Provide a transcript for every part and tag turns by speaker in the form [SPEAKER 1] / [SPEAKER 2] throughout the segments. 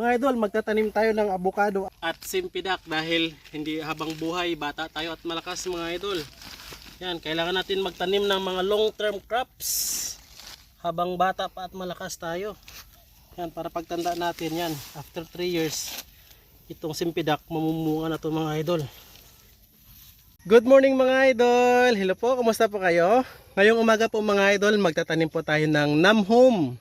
[SPEAKER 1] Mga idol, magtatanim tayo ng avocado at simpidak dahil hindi habang buhay, bata tayo at malakas mga idol. Yan, kailangan natin magtanim ng mga long-term crops habang bata pa at malakas tayo. Yan, para pagtanda natin yan. After 3 years, itong simpidak mamumunga na to mga idol. Good morning mga idol! Hello po, kumusta po kayo? Ngayong umaga po mga idol, magtatanim po tayo ng Namhome.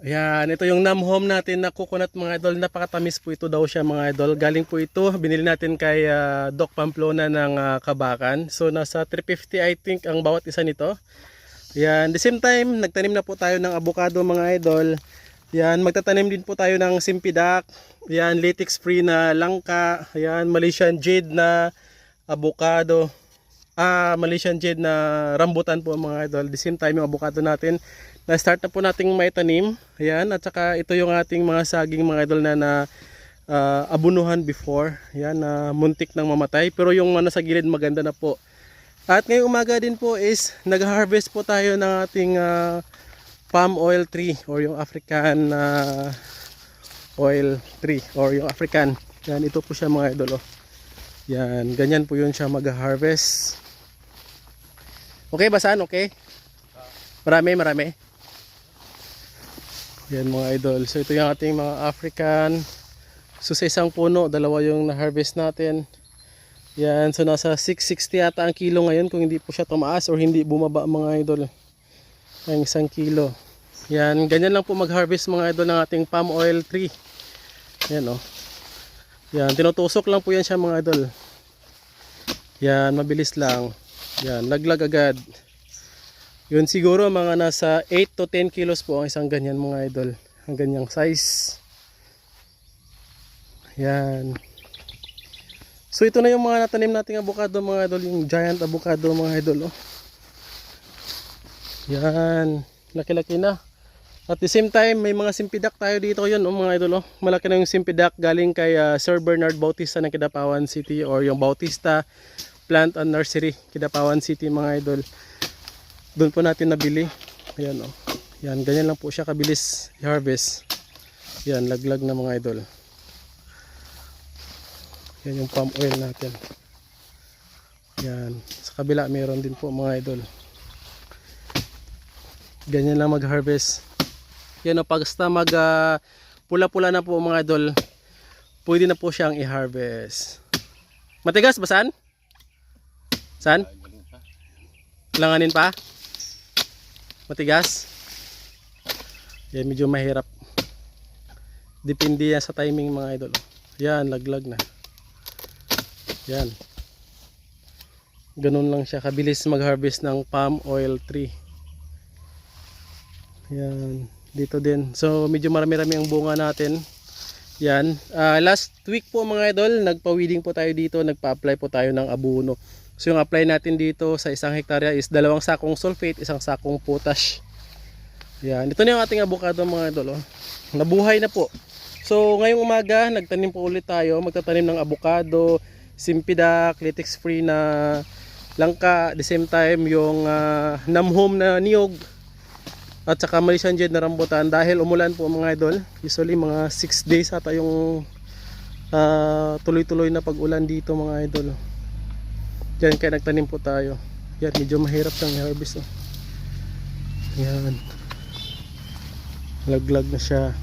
[SPEAKER 1] Ayan, ito yung Nam Home natin na coconut mga idol. Napakatamis po ito daw siya mga idol. Galing po ito, binili natin kay ah, Doc Pamplona ng ah, Kabakan. So nasa 350 I think ang bawat isa nito. Ayan, the same time, nagtanim na po tayo ng avocado mga idol. Ayan, magtatanim din po tayo ng simpidak. Ayan, latex free na langka. Ayan, Malaysian jade na avocado. Ah, Malaysian jade na rambutan po mga idol. The same time yung avocado natin na-start na po nating may tanim. Ayan, at saka ito yung ating mga saging mga idol na na ah, abunuhan before. Ayan, na muntik nang mamatay. Pero yung mga nasa gilid maganda na po. At ngayong umaga din po is nag-harvest po tayo ng ating ah, palm oil tree or yung African ah, oil tree or yung African. Yan, ito po siya mga idol. Oh. Yan, ganyan po yun siya mag-harvest. Okay ba saan? Okay? Marami, marami. Yan mga idol. So ito yung ating mga African. So sa isang puno, dalawa yung na-harvest natin. Yan, so nasa 660 yata ang kilo ngayon kung hindi po siya tumaas or hindi bumaba mga idol. Ang isang kilo. Yan, ganyan lang po mag-harvest mga idol ng ating palm oil tree. Yan o. Oh. Yan, tinutusok lang po yan siya mga idol. Yan, mabilis lang. Yan, laglag agad. Yun siguro mga nasa 8 to 10 kilos po ang isang ganyan mga idol. Ang ganyang size. Yan. So ito na yung mga natanim nating avocado mga idol. Yung giant avocado mga idol. Oh. Yan. Laki-laki na. At the same time, may mga simpidak tayo dito yun, oh, mga idol. Oh. Malaki na yung simpidak galing kay ah, Sir Bernard Bautista ng Kidapawan City or yung Bautista Plant and Nursery, Kidapawan City mga idol. Doon po natin nabili. Ayan oh. Yan, ganyan lang po siya kabilis i-harvest. Yan, laglag na mga idol. Yan yung palm oil natin. Yan. Sa kabila meron din po mga idol. Ganyan lang mag-harvest. Yan o, pagsta mag ah, pula-pula na po mga idol, pwede na po siyang i-harvest. Matigas ba saan? Saan? Langanin pa? Matigas? Yan, medyo mahirap. Depende yan sa timing mga idol. Yan, laglag na. Yan. Ganun lang siya. Kabilis mag-harvest ng palm oil tree. Yan. Dito din. So, medyo marami-rami ang bunga natin. Yan. Ah, last week po mga idol, nagpa-weeding po tayo dito. Nagpa-apply po tayo ng abuno. So, yung apply natin dito sa isang hektarya is dalawang sakong sulfate, isang sakong potash. Yan. Ito na yung ating avocado mga idol. Oh. Nabuhay na po. So, ngayong umaga, nagtanim po ulit tayo. Magtatanim ng avocado, simpidak, latex free na langka. The same time, yung uh, namhome na niyog. At saka Malaysian Jade na rambutan. Dahil umulan po mga idol. Usually mga 6 days ata yung ah, tuloy-tuloy na pag-ulan dito mga idol. Yan, kaya nagtanim po tayo. Yan, medyo mahirap lang i-harvest. Oh. Yan. Laglag na siya.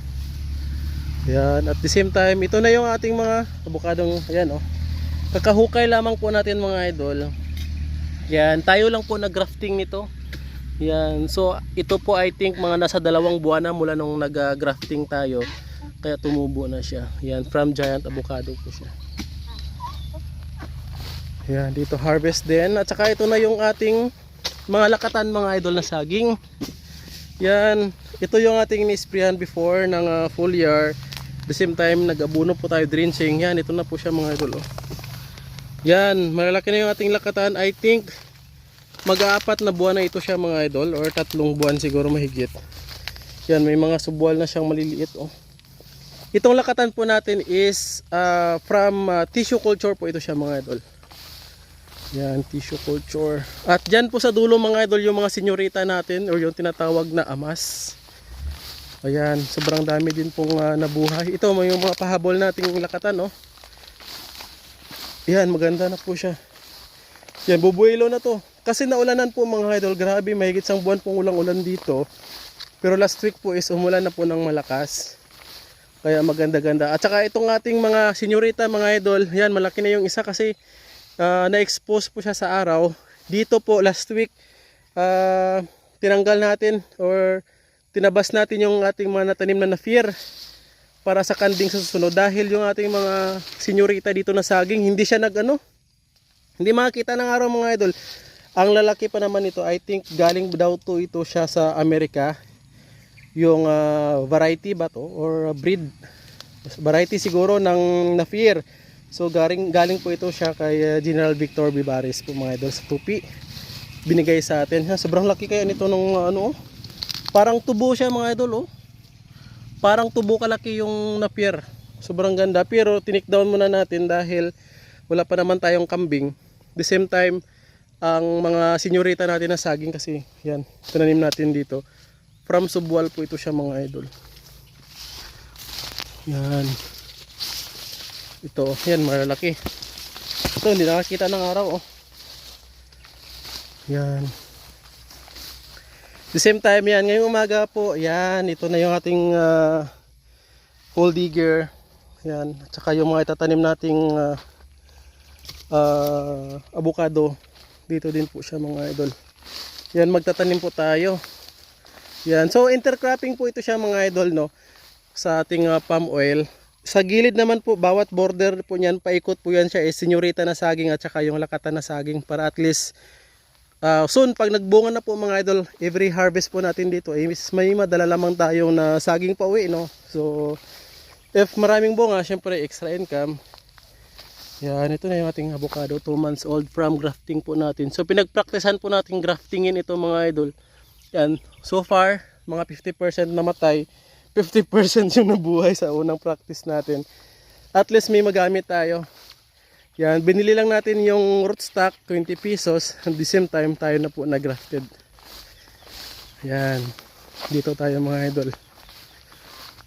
[SPEAKER 1] Yan. At the same time, ito na yung ating mga abukadong, ayan oh. Kakahukay lamang po natin mga idol. Yan. Tayo lang po nag-grafting nito. Yan. So, ito po I think mga nasa dalawang buwan na mula nung nag-grafting tayo. Kaya tumubo na siya. Yan. From giant avocado po siya. Yan. Dito harvest din. At saka ito na yung ating mga lakatan mga idol na saging. Yan. Ito yung ating nisprayan before ng uh, foliar. The same time, nag-abuno po tayo drenching. Yan, ito na po siya mga idol. Oh. Yan, malalaki na yung ating lakatan. I think, mag-aapat na buwan na ito siya mga idol. Or tatlong buwan siguro mahigit. Yan, may mga subwal na siyang maliliit. Oh. Itong lakatan po natin is uh, from uh, tissue culture po ito siya mga idol. Yan, tissue culture. At dyan po sa dulo mga idol yung mga senyorita natin or yung tinatawag na amas. Ayan, sobrang dami din pong ah, nabuhay. Ito, may yung mga pahabol nating lakatan, no? Yan, maganda na po siya. Yan, bubuelo na to. Kasi naulanan po mga idol, grabe, mahigit isang buwan pong ulang-ulan dito. Pero last week po is umulan na po ng malakas. Kaya maganda-ganda. At saka itong ating mga senyorita, mga idol, yan, malaki na yung isa kasi ah, na-expose po siya sa araw. Dito po, last week, ah, tinanggal natin or tinabas natin yung ating mga natanim na na-fear para sa kanding sa susunod. Dahil yung ating mga senyorita dito na saging hindi siya nag ano hindi makakita ng araw mga idol. Ang lalaki pa naman ito I think galing daw to ito siya sa Amerika. Yung ah, variety ba to or breed? Variety siguro ng na-fear so galing, galing po ito siya kay ah, General Victor Vivares po mga idol sa tupi binigay sa atin sobrang laki kaya nito nung ano oh. parang tubo siya mga idol oh parang tubo kalaki yung napier. Sobrang ganda. Pero tinikdown muna natin dahil wala pa naman tayong kambing. The same time, ang mga senyorita natin na saging kasi yan, tinanim natin dito. From Subwal po ito siya mga idol. Yan. Ito, yan, malalaki. Ito, hindi nakakita ng araw, oh. Yan. The same time yan, ngayong umaga po, yan, ito na yung ating uh, hole digger. Yan, at saka yung mga itatanim nating uh, uh, avocado. Dito din po siya mga idol. Yan, magtatanim po tayo. Yan, so intercropping po ito siya mga idol, no? Sa ating uh, palm oil. Sa gilid naman po, bawat border po niyan, paikot po yan siya, is senyorita na saging at saka yung lakatan na saging para at least Uh, soon, pag nagbunga na po mga idol, every harvest po natin dito, eh, may madala lamang tayong na saging pa uwi, no? So, if maraming bunga, syempre extra income. Yan, ito na yung ating avocado, 2 months old from grafting po natin. So, pinagpraktisan po natin graftingin ito mga idol. Yan, so far, mga 50% namatay, 50% yung nabuhay sa unang practice natin. At least may magamit tayo. Yan, binili lang natin yung rootstock, 20 pesos. At the same time, tayo na po na-grafted. Yan, dito tayo mga idol.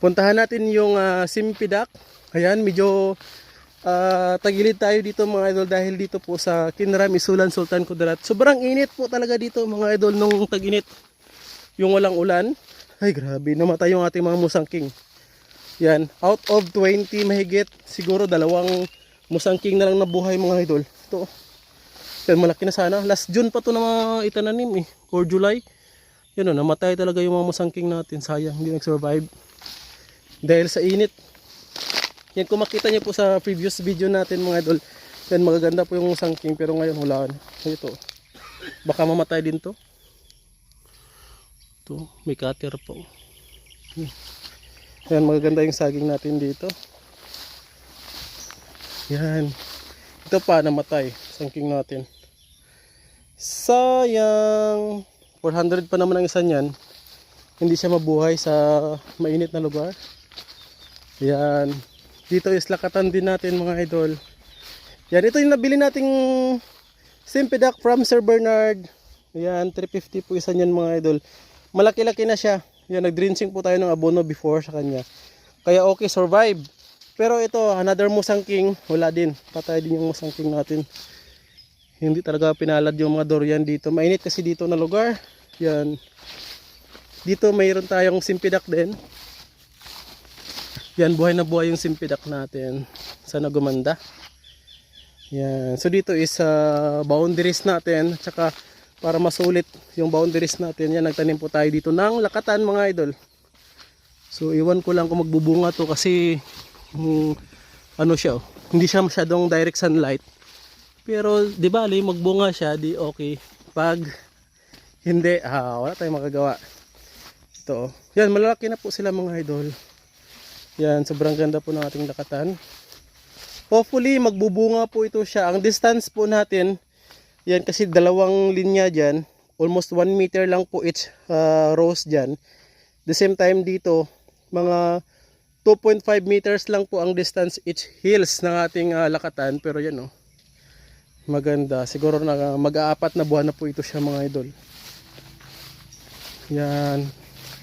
[SPEAKER 1] Puntahan natin yung uh, Simpidak. Ayan, medyo ah, tagilid tayo dito mga idol dahil dito po sa Kinram, Isulan, Sultan Kudarat. Sobrang init po talaga dito mga idol nung tag-init. Yung walang ulan. Ay grabe, namatay yung ating mga musangking. Yan, out of 20 mahigit, siguro dalawang musangking na lang nabuhay mga idol. Ito. Yan malaki na sana. Last June pa to na mga itananim eh. Or July. Yan o, namatay talaga yung mga musangking natin. Sayang, hindi nag-survive. Dahil sa init. Yan kung makita niyo po sa previous video natin mga idol. Yan magaganda po yung musangking pero ngayon na. Ito. Baka mamatay din to. Ito, may cutter po. Yan magaganda yung saging natin dito. Yan. Ito pa namatay. Sangking natin. Sayang. 400 pa naman ang isa niyan. Hindi siya mabuhay sa mainit na lugar. Yan. Dito is lakatan din natin mga idol. Yan. Ito yung nabili nating Simpidac from Sir Bernard. Yan. 350 po isa niyan mga idol. Malaki-laki na siya. Yan. Nag-drenching po tayo ng abono before sa kanya. Kaya okay, survive. Pero ito, another musang king, wala din. Patay din yung musang king natin. Hindi talaga pinalad yung mga durian dito. Mainit kasi dito na lugar. Yan. Dito mayroon tayong simpidak din. Yan, buhay na buhay yung simpidak natin. Sana gumanda. Yan. So dito is uh, boundaries natin. Tsaka para masulit yung boundaries natin. Yan, nagtanim po tayo dito ng lakatan mga idol. So iwan ko lang kung magbubunga to kasi mm, ano siya oh. hindi siya masyadong direct sunlight pero di ba ali magbunga siya di okay pag hindi ah, wala tayong magagawa ito oh. yan malalaki na po sila mga idol yan sobrang ganda po ng ating lakatan hopefully magbubunga po ito siya ang distance po natin yan kasi dalawang linya dyan almost 1 meter lang po each uh, rows dyan. The same time dito mga 2.5 meters lang po ang distance each hills ng ating uh, lakatan. Pero yan oh maganda. Siguro na mag-aapat na buwan na po ito siya mga idol. Yan.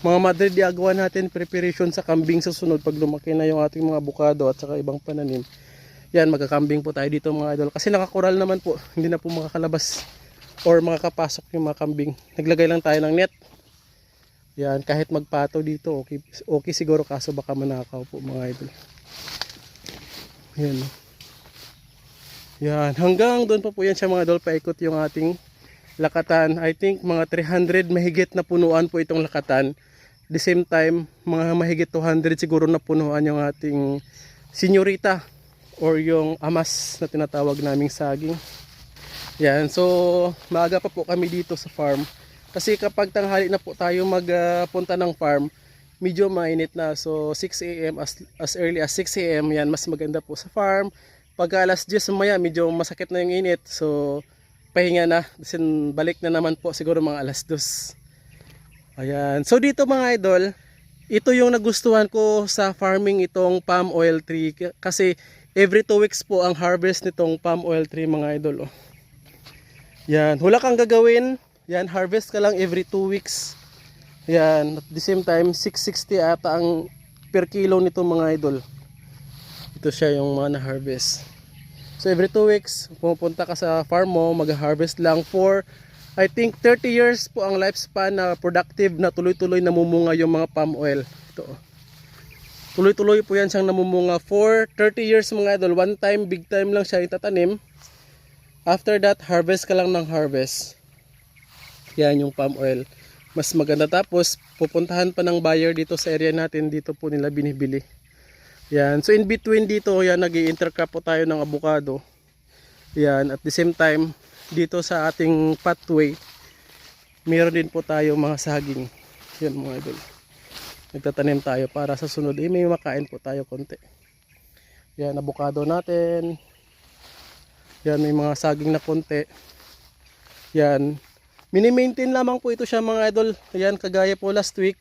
[SPEAKER 1] Mga madre diagawa natin preparation sa kambing sa sunod pag lumaki na yung ating mga bukado at saka ibang pananim. Yan, magkakambing po tayo dito mga idol. Kasi nakakural naman po, hindi na po makakalabas or makakapasok yung mga kambing. Naglagay lang tayo ng net. Yan, kahit magpato dito, okay, okay siguro kaso baka manakaw po mga idol. Yan. Yan, hanggang doon pa po yan siya mga idol, paikot yung ating lakatan. I think mga 300 mahigit na punuan po itong lakatan. The same time, mga mahigit 200 siguro na punuan yung ating senyorita or yung amas na tinatawag naming saging. Yan, so maaga pa po kami dito sa farm. Kasi kapag tanghali na po tayo magpunta ng farm, medyo mainit na. So 6 a.m. As, as early as 6 a.m. yan, mas maganda po sa farm. Pag alas 10 maya, medyo masakit na yung init. So pahinga na. Kasi balik na naman po siguro mga alas 2. Ayan. So dito mga idol, ito yung nagustuhan ko sa farming itong palm oil tree. Kasi every 2 weeks po ang harvest nitong palm oil tree mga idol. Oh. Yan. Wala kang gagawin. Yan. Harvest ka lang every 2 weeks. Yan. At the same time, 660 ata ang per kilo nito mga idol. Ito siya yung mga na-harvest. So every 2 weeks, pumunta ka sa farm mo, mag-harvest lang for I think 30 years po ang lifespan na productive na tuloy-tuloy namumunga yung mga palm oil. Ito. oh. Tuloy-tuloy po yan siyang namumunga for 30 years mga idol. One time, big time lang siya itatanim. After that, harvest ka lang ng harvest. Yan yung palm oil. Mas maganda tapos pupuntahan pa ng buyer dito sa area natin. Dito po nila binibili. Yan. So in between dito, yan nag intercrop po tayo ng avocado. Yan. At the same time, dito sa ating pathway, meron din po tayo mga saging. Yan mga idol. Nagtatanim tayo para sa sunod. Eh, may makain po tayo konti. Yan, avocado natin. Yan, may mga saging na konti. Yan. Mini-maintain lamang po ito siya mga idol. Yan, kagaya po last week.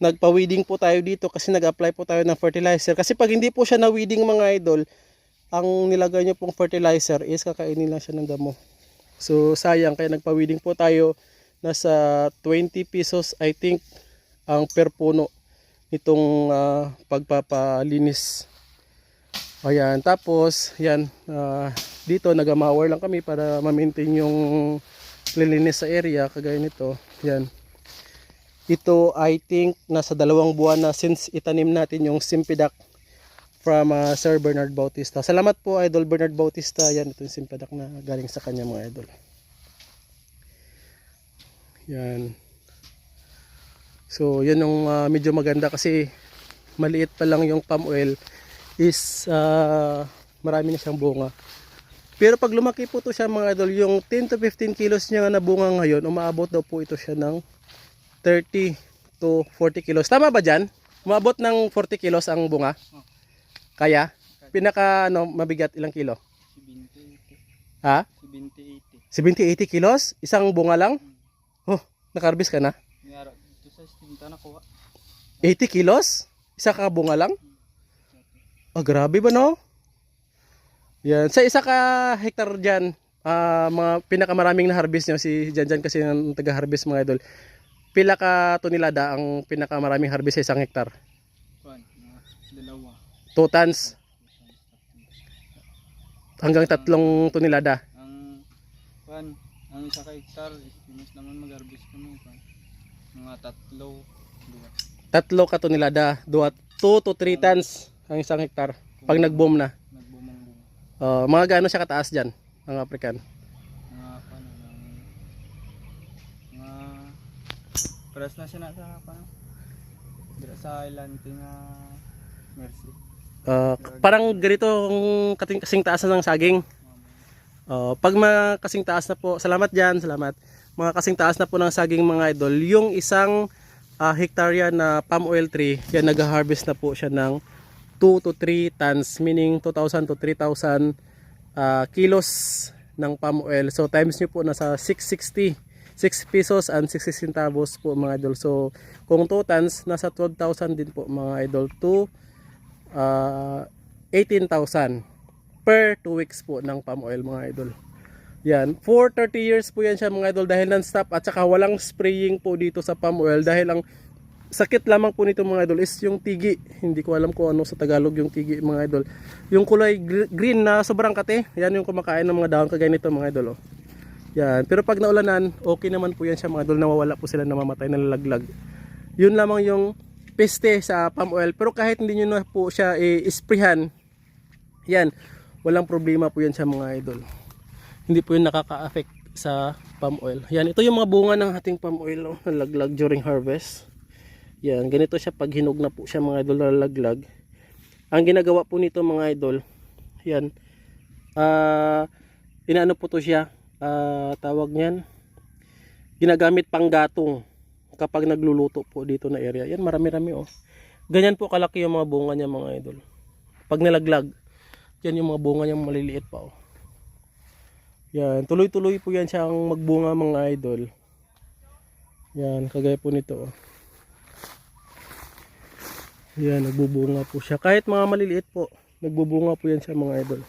[SPEAKER 1] Nagpa-weeding po tayo dito kasi nag-apply po tayo ng fertilizer. Kasi pag hindi po siya na-weeding mga idol, ang nilagay nyo pong fertilizer is kakainin lang siya ng damo. So sayang kaya nagpa-weeding po tayo nasa 20 pesos I think ang per puno nitong ah, pagpapalinis. Ayan, tapos yan ah, dito nagamawer lang kami para ma-maintain yung lilinis sa area kagaya nito. Yan. Ito I think nasa dalawang buwan na since itanim natin yung Simpidac from uh, Sir Bernard Bautista. Salamat po Idol Bernard Bautista. Yan ito yung na galing sa kanya mga idol. Yan. So yan yung uh, medyo maganda kasi maliit pa lang yung palm oil is uh, marami na siyang bunga. Pero pag lumaki po to siya mga idol, yung 10 to 15 kilos niya na bunga ngayon, umaabot daw po ito siya ng 30 to 40 kilos. Tama ba dyan? Umabot ng 40 kilos ang bunga? Kaya? Pinaka ano, mabigat ilang kilo?
[SPEAKER 2] 70,
[SPEAKER 1] Ha?
[SPEAKER 2] 70,
[SPEAKER 1] 70-80
[SPEAKER 2] 80.
[SPEAKER 1] kilos? Isang bunga lang? Oh, nakarbis ka na?
[SPEAKER 2] Ngara, ito sa istinta na kuha.
[SPEAKER 1] 80 kilos? Isa ka bunga lang? Ah, grabe ba no? Yan. Sa isa ka hektar dyan, ah, mga pinakamaraming na harvest nyo, si Jan Jan kasi ang taga-harvest mga idol. Pila ka tonelada ang pinakamaraming harvest sa isang hektar?
[SPEAKER 2] Dalawa.
[SPEAKER 1] 2 tons hanggang tatlong tonelada.
[SPEAKER 2] Ang, kuhan, ang isa ka hektar, estimate naman mag-harvest kami. Kuhan. Mga tatlo, dua.
[SPEAKER 1] Tatlo ka tonelada, 2 to 3 tons ang isang hektar pag nag-boom na.
[SPEAKER 2] Nagbumang bunga.
[SPEAKER 1] Uh, mga gaano siya kataas dyan, ang African?
[SPEAKER 2] Mga, ng, mga, paras na siya na sa, dira sa island, nga, mercy.
[SPEAKER 1] Uh, parang ganito ang kating kasing taas na ng saging. Uh, pag mga kasing taas na po, salamat dyan, salamat. Mga kasing taas na po ng saging mga idol, yung isang uh, hektarya na palm oil tree, yan nag-harvest na po siya ng 2 to 3 tons, meaning 2,000 to 3,000 uh, kilos ng palm oil. So times nyo po nasa 660, 6 pesos and 60 centavos po mga idol. So kung 2 tons, nasa 12,000 din po mga idol to uh, 18,000 per 2 weeks po ng palm oil mga idol. Yan, for 30 years po yan siya mga idol dahil non-stop at saka walang spraying po dito sa palm oil dahil ang sakit lamang po nito mga idol is yung tigi. Hindi ko alam kung ano sa Tagalog yung tigi mga idol. Yung kulay gr- green na sobrang kate, yan yung kumakain ng mga dahon kagaya nito mga idol. Oh. Yan. Pero pag naulanan, okay naman po yan siya mga idol. Nawawala po sila namamatay, nalalaglag. Yun lamang yung peste sa palm oil. Pero kahit hindi nyo na po siya i-sprayhan, yan, walang problema po yan sa mga idol. Hindi po yun nakaka-affect sa palm oil. Yan, ito yung mga bunga ng ating palm oil oh, nalaglag during harvest. Yan, ganito siya pag hinog na po siya mga idol nalaglag. Ang ginagawa po nito mga idol, yan, ah, inaano po to siya, ah, tawag niyan, ginagamit pang gatong kapag nagluluto po dito na area. Yan, marami-rami oh. Ganyan po kalaki yung mga bunga niya mga idol. Pag nalaglag, yan yung mga bunga niya maliliit pa oh. Yan, tuloy-tuloy po yan siyang magbunga mga idol. Yan, kagaya po nito. oh. Yan, nagbubunga po siya. Kahit mga maliliit po, nagbubunga po yan siya mga idol.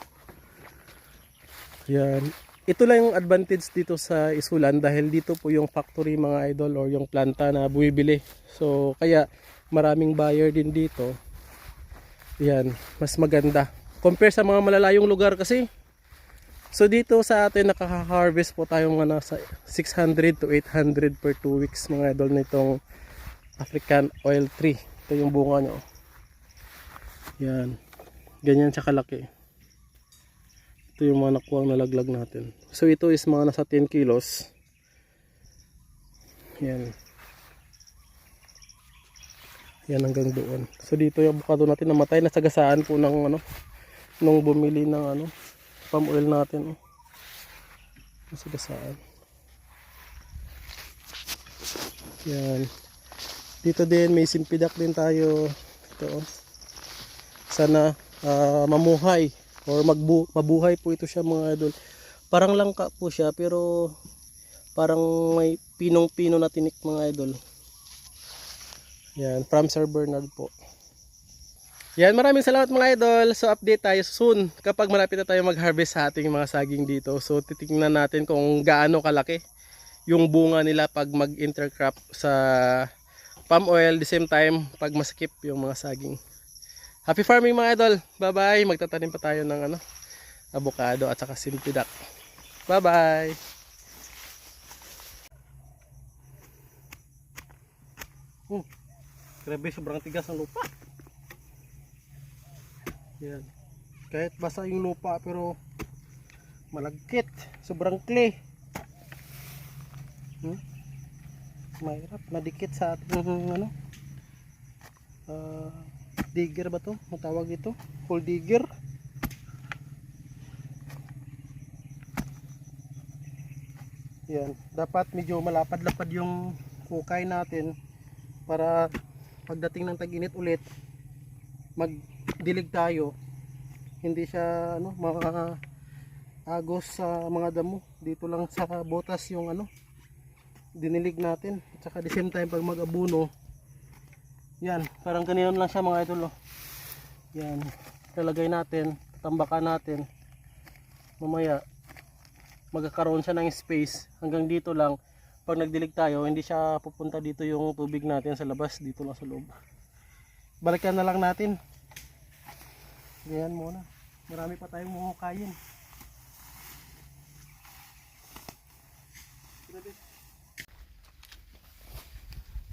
[SPEAKER 1] Yan. Ito lang yung advantage dito sa Isulan dahil dito po yung factory mga idol or yung planta na buwibili. So, kaya maraming buyer din dito. Yan, mas maganda. Compare sa mga malalayong lugar kasi, So dito sa atin nakaka-harvest po tayo mga nasa 600 to 800 per 2 weeks mga idol nitong African oil tree. Ito yung bunga nyo. Yan. Ganyan siya kalaki. Ito yung mga nakuha nalaglag natin. So ito is mga nasa 10 kilos. Yan. Yan hanggang doon. So dito yung avocado natin namatay. Nasagasaan po ng ano nung bumili ng ano palm oil natin. Oh. Nasagasaan. Yan. Dito din may simpidak din tayo. Ito. oh. Sana ah, mamuhay or magbu mabuhay po ito siya mga idol. Parang langka po siya pero parang may pinong-pino na tinik mga idol. Yan, from Sir Bernard po. Yan, maraming salamat mga idol. So update tayo soon kapag malapit na tayo mag-harvest sa ating mga saging dito. So titingnan natin kung gaano kalaki yung bunga nila pag mag-intercrop sa palm oil the same time pag maskip yung mga saging. Happy farming mga idol. Bye-bye. Magtatanim pa tayo ng ano, avocado at saka simpidak. Bye-bye. Hmm. Grabe, sobrang tigas ng lupa. Yan. Kahit basa yung lupa pero malagkit. Sobrang clay. Hmm? Mahirap. Nadikit sa ating ano. ah, digger ba to? Matawag ito? Full digger. Yan. Dapat medyo malapad-lapad yung kukay natin para pagdating ng tag-init ulit magdilig tayo hindi siya ano mga sa mga damo. Dito lang sa botas yung ano dinilig natin. At saka the same time pag mag-abuno yan parang ganyan lang siya mga idol oh. yan lalagay natin tambakan natin. Mamaya magkakaroon siya ng space. Hanggang dito lang pag nagdilig tayo hindi siya pupunta dito yung tubig natin sa labas dito lang sa loob. Balikan na lang natin ganyan muna. Marami pa tayong muhukayin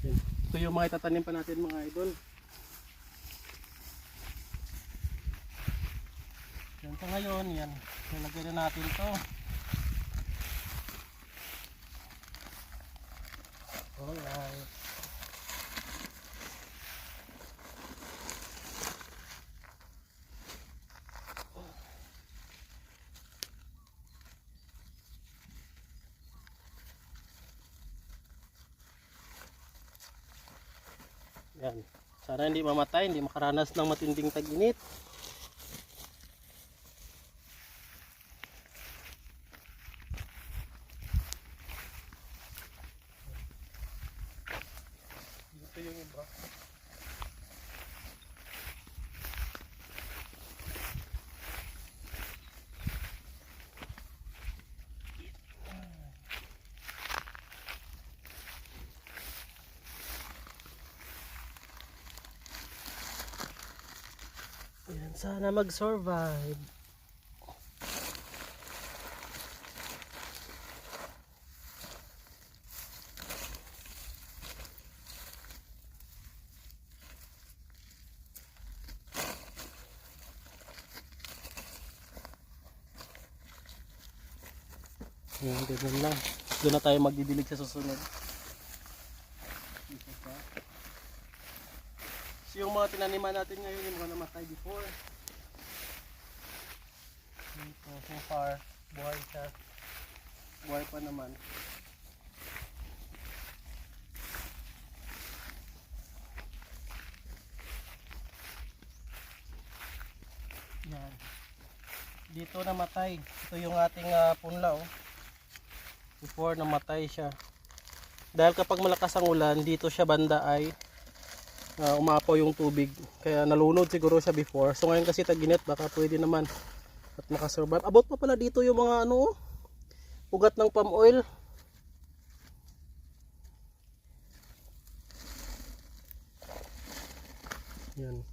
[SPEAKER 1] Yan. ito yung mga itatanim pa natin mga idol. Yan sa ngayon yan. Nilagay na natin to. Alright Yan. Sana hindi mamatay, hindi makaranas ng matinding tag-init. Ito yung iba. Sana mag-survive. Yan, ganyan lang. Doon na tayo magdidilig sa susunod. Isa pa. So, yung mga tinaniman natin ngayon, yung mga namatay before. Ito, so far, buhay siya. Buhay pa naman. Yan. Dito namatay. Ito yung ating ah, punla oh. Before namatay siya. Dahil kapag malakas ang ulan, dito siya banda ay uh, umapaw yung tubig. Kaya nalunod siguro siya before. So ngayon kasi taginit, baka pwede naman at makasurvive. Abot pa pala dito yung mga ano, ugat ng palm oil. Yan.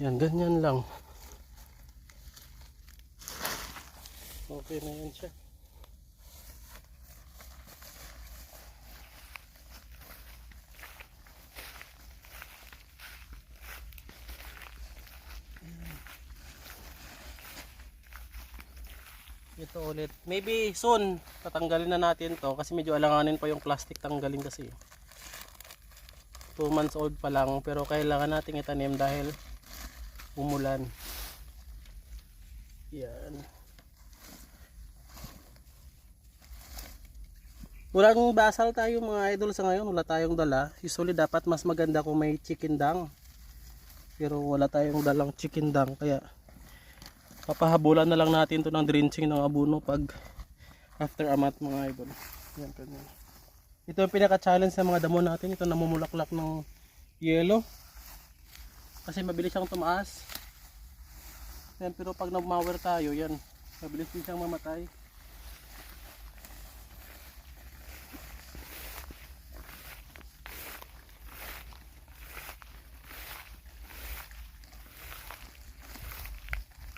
[SPEAKER 1] Yan, ganyan lang. Okay na yan siya. Ito ulit. Maybe soon, tatanggalin na natin to kasi medyo alanganin pa yung plastic tanggalin kasi. 2 months old pa lang pero kailangan nating itanim dahil umulan. Yan. Walang basal tayo mga idol sa ngayon, wala tayong dala. Usually dapat mas maganda kung may chicken dang. Pero wala tayong dalang chicken dang kaya papahabulan na lang natin to ng drenching ng abuno pag after amat mga idol. Yan ganyan. Ito yung pinaka-challenge sa mga damo natin. Ito namumulaklak ng yellow. Kasi mabilis siyang tumaas. Yan, pero pag nag-mower tayo, yan. Mabilis din siyang mamatay.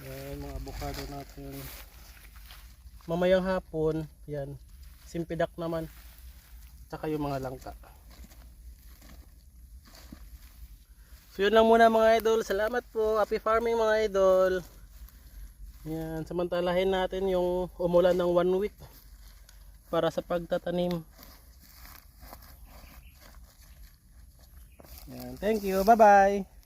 [SPEAKER 1] Yan, mga avocado natin. Mamayang hapon, yan. Simpidak naman. Tsaka yung mga langka. So yun lang muna mga idol. Salamat po. Happy farming mga idol. Yan. Samantalahin natin yung umulan ng one week para sa pagtatanim. Yan. Thank you. Bye bye.